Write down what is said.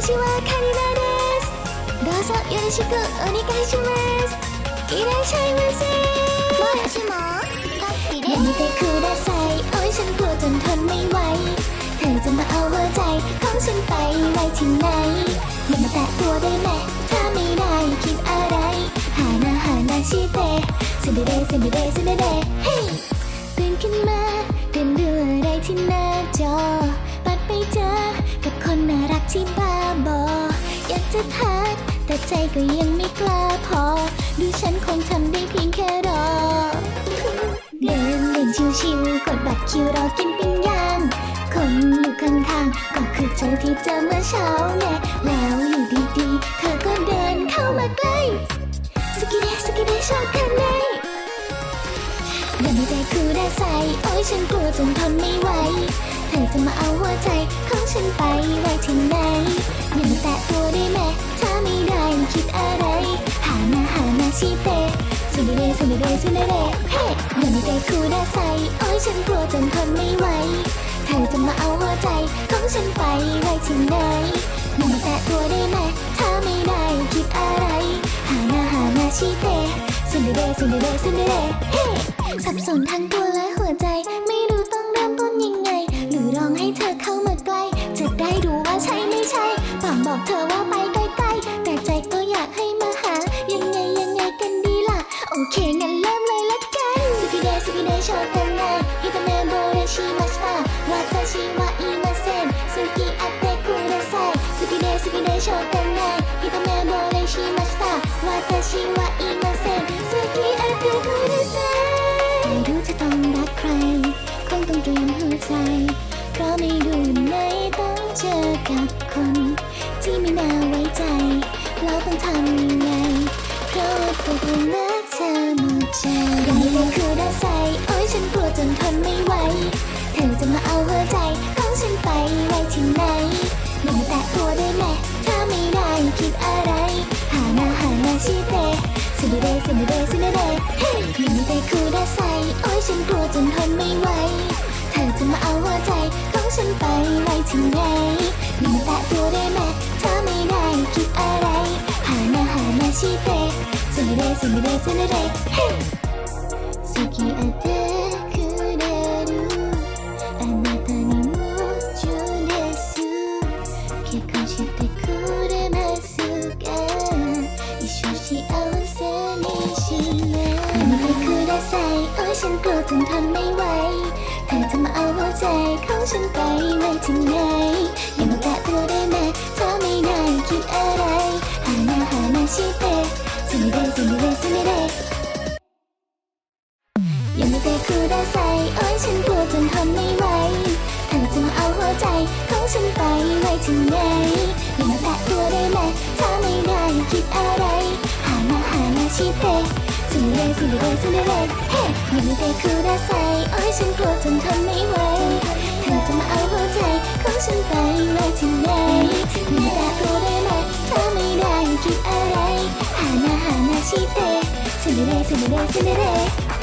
私はカニナですどうぞよろしくお願いしますいらっしゃいませもしもカッピでやめてくださいโอ้ยฉันกลัวจนทนไม่ไหว เธอจะมาเอาหัวใจของฉันไปไว้ที่ไหน อย่ามาแตะตัวได้ไหมถ้าไม่ได้คิดอะไร หาหน้าหาหน้าชีเตเซนเดเดเซนเดเดเซนเดเดเฮ้ยตื่นขึ้นมาเดินดูอะไรที่หน้าจอ ปัดไปเจอ กับคนน่ารักที่บ้าบอ อยาก จะทัก แต่ใจก็ยังไม่กล้าพอ ดูฉันคงทำได้เพียงแค่รอ เดินเล่นชิวๆกดบัตรคิวรอกินปิ้งย่าง คนอยู่ข้างๆก็คือเธอที่เจอเมื่อเช้าแน่แล้วอยู่ดีๆ เธอก็เดินเข้ามาใกล้สกิเดสกิเดชอบกันไหนอย่าไม่ใจคือได้ใส่โอ้ยฉันกลัวจนทนไม่ไหว ธอจะมาเอาหัวใจของฉันไปไว้ที่ไหนอย่ามาแตะตัวได้ไหมถ้าไม่ได้คิดอะไร หาหน้าหาหน้าชีเตสุดเดสุดเดสุดเดเฮ้อย่าม่ใจคือได้ใส่โอ้ยฉันกลัวจนทนไม่ไหวเธอจะมาเอาหัวใจของฉันไปไว้ที่ไหนอย่ามาแตะตัวได้ไหมถ้าไม่ได้คิดอะไร หาหน้าหาหน้าชีเตสุดเดสุดเดสุดเดเฮ้สับสนทั้งตัวและ ไซสกิเดสกิเดชองเมะโบเรชิมาชิตะวาตาชิวะอิมาเซนสุกิอาเตคุเดไซไม่รู้จะต้องรักใครคงต้องเตรียมหัวใจ เพราะไม่รู้ไหนต้องเจอกับคน ที่ไม่น่าไว้ใจแล้วต้องทำยังไงเพราะว่าตัวเอรักเธอหมดใจ สุดเดสุดเดสุดเดเฮ้ยยังไม่ได้คือได้ใส่โอ้ยฉันกลัวจนทนไม่ไหว เธอจะมาเอาหัวใจของฉันไปไว้ที่ไหนอย่ามาแตะตัวได้ไหมเธอไม่ได้คิดอะไร หาหน้าหาหน้าชีเตสุดเดสุดเดสุดเดเฮ้ ใส่โอ้ยฉันกลัวจนทนไม่ไหวเธอจะมาเอาหัวใจของฉันไปไว้ที่ไหนอย่ามาแตะตัวได้ไหมถ้าไม่ได้คิดอะไรหาหน้าหาหน้าชีเตสุดเดสุดเดสุดเดยังไม่ได้คู่ได้ใส่โอ้ยฉันกลัวจนทนไม่ไหวเธอจะมาเอาหัวใจของฉันไปไว้ที่ไหนอย่ามาแตะตัวได้ไหมถ้าไม่ได้คิดอะไรหาหน้าหาหน้าชีเต สุดเลยสุดเลยสุดเลยเฮ้ยังไม่ได้คู่ได้ใส่โอ้ยฉันกลัวจนทนไม่ไหวเธอจะมาเอาหัวใจของฉันไปไว้ที่ไหนอย่ามาแต่คูได้ไหมถ้าไม่ได้คิดอะไรหาหน้าหาหน้าชีเตสุดเลยสุดเลยสุดเลย